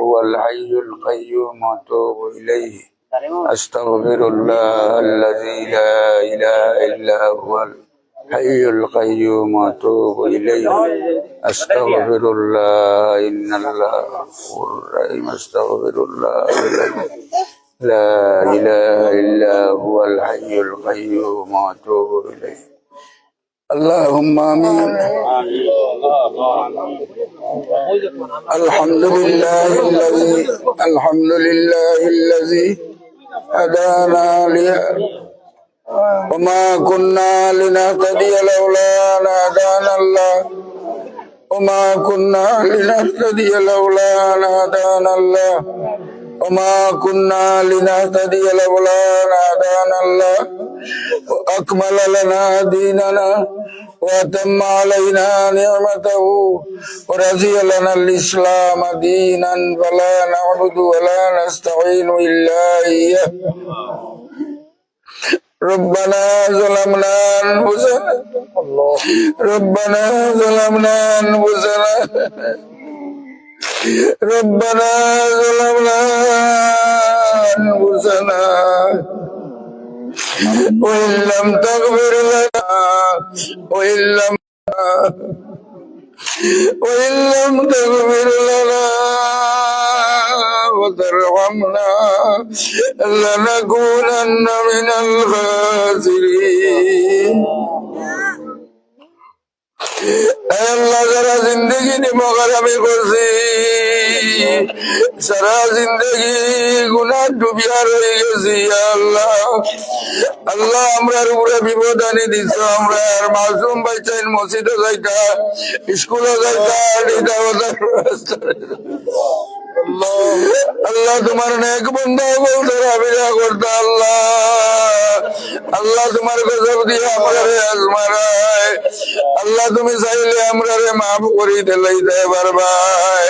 هو الحي القيوم وأتوب إليه. أستغفر الله الذي لا إله إلا هو الحي القيوم وأتوب إليه. أستغفر الله إن الله غفور رحيم أستغفر الله الذي لا إله إلا هو الحي القيوم وأتوب إليه. اللهم آمين. الحمد لله الذي الحمد لله الذي هدانا لي وما كنا لنهتدي لولا أن هدانا الله وما كنا لنهتدي لولا أن هدانا الله وما كنا لنهتدي لولا أن هدانا الله وأكمل لنا ديننا وأتم علينا نعمته ورضي لنا الإسلام دينا فلا نعبد ولا نستعين إلا إياه. ربنا ظلمنا أنفسنا. ربنا ظلمنا أنفسنا. ربنا ظلمنا وإن لم تغفر لنا وإن لم وإن لم تغفر لنا وترحمنا لنكونن من الخاسرين আল্লাহ যারা জিন্দগি নিমকারামি করছি সারা জিন্দগি গুনা ডুবিয়া রয়ে গেছি, আল্লাহ। আল্লাহ আমরার উপরে বিপদ আনি দিছ, আমরা আর মাসুম বাইচাইন মসজিদে যাইতা স্কুলে যাইতা। আল্লাহ। তোমার নেক বন্ধা বলতে রাবিরা করতে আল্লাহ। আল্লাহ তোমার গজব দিয়ে আমরা আজমারায় আল্লাহ তুমি চাইলে আমরা রে মাফ করি দিলাইতে পারবাই।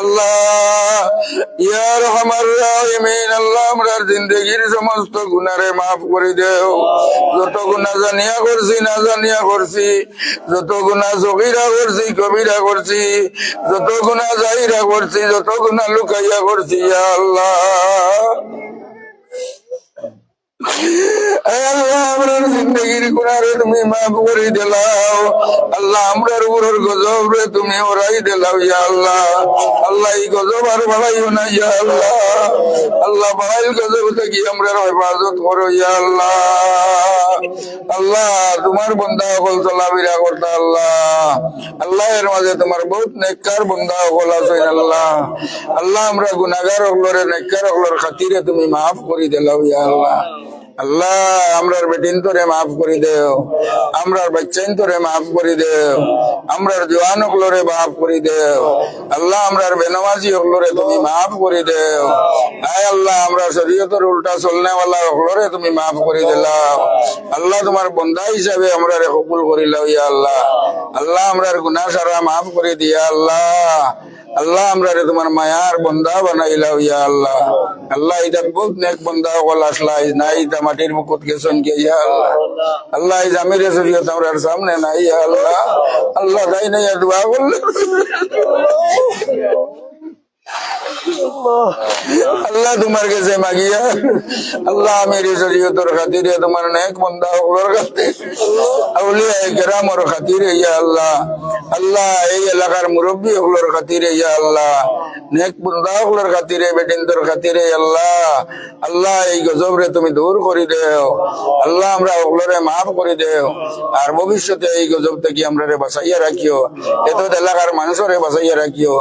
আল্লাহ ইয়ার আমার রাহিমিন, আল্লাহ আমরার জিন্দগির সমস্ত গুনারে মাফ করে দেও। যত গুণা জানিয়া করছি, না জানিয়া করছি, যত গুণা সগিরা করছি, কবিরা করছি, যত গুণা জাহিরা করছি, যত গুণা লুকাইয়া পড়ছি আল্লাহ। আমরার জিন্দগির তুমি মাফ করে দিলাও। আল্লাহ আল্লাহ। এই গজব আর বাড়াইও আল্লাহ। আল্লাহ, বাড়াইল গজব থেকে আমরার হেফাজত করো সকল চলাফেরা করতে আল্লাহ। আল্লাহ, এর মাঝে তোমার বহুত নেককার বন্ধা সকল আছেন আল্লাহ। আল্লাহ, আমরা গুনাগার হকলরে নেককার হকলর খাতিরে তুমি মাফ করে দিলাও ইয়া আল্লাহ। আল্লাহ, আমরার বেটিন তোরে মাফ করে দেও। আমরার বাচ্চাইন তোরে মাফ করে দেও। আমরার জোয়ান হকলরে মাফ করে দেও। আল্লাহ, আমরার বেনামাজি হকলরে তুমি মাফ করে দেও। আয় আল্লাহ, আমরা শরীয়তের উল্টা চলনে বালা হকলরে তুমি মাফ করে দিলাও আল্লাহ, তোমার বন্ধা হিসাবে আমরা কবুল করিলাও ইয়া আল্লাহ। আল্লাহ আমরার গুনাহ সারা মাফ করে দিয়া আল্লাহ। আল্লাহ আমরা তোমার মায়ার বন্ধা বানাইলাও ইয়া আল্লাহ। আল্লাহ এটা বহুত নেক বন্ধা হল আসলা নাই এটা মাটির মুকুট গেছন কে ইয়া আল্লাহ। আল্লাহ এই জামিরে শরীয়ত আমরার সামনে নাই, ইয়া আল্লাহ। আল্লাহ তাই নাই দোয়া করলে আল্লাহ তোমার কাছে মাগিয়া। আল্লাহ মেরি শরীয়তর খাতিরে তোমার নেক বন্ধা হকলর খাতির। আউলিয়া কেরামর খাতিরে ইয়া আল্লাহ। আল্লাহ এই এলাকার মুরব্বী হকলর খাতিরে ইয়া আল্লাহ। নেক বন্ধা হকলর খাতিরে বেটিনতর খাতিরে আল্লাহ। আল্লাহ এই গজবরে তুমি দূর করে দেও। আল্লাহ আমরা হকলরে মাফ করে দেও। আর ভবিষ্যতে এই গজব থেকে আমরা রে বাঁচাইয়া রাখিও। এত এলাকার মানুষরে বাঁচাইয়া রাখিও।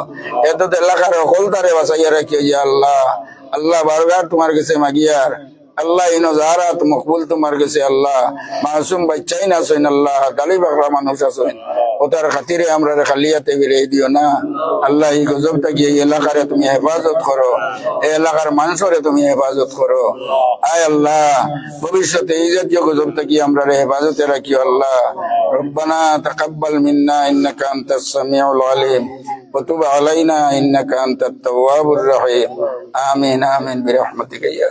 এত এলাকার হকলতারে বাঁচাইয়া রাখিও ইয়া আল্লাহ। আল্লাহ বারবার তোমার কাছে মাগিয়ার। আল্লাহ ইনো জাহারাত মকবুল তোমার কাছে আল্লাহ মাসুম বাচ্চাই না আছেন আল্লাহ গালি বাকরা মানুষ আছেন ওটার খাতিরে আমরা খালিয়াতে বেরিয়ে দিও না আল্লাহ এই গজব থেকে এই এলাকারে তুমি হেফাজত করো এই এলাকার মানুষরে তুমি হেফাজত করো আয় আল্লাহ ভবিষ্যতে এই জাতীয় গজব থেকে আমরা হেফাজতে রাখিও আল্লাহ ربنا تقبل منا انك انت السميع العليم وتب علينا انك انت التواب الرحيم امين امين برحمتك يا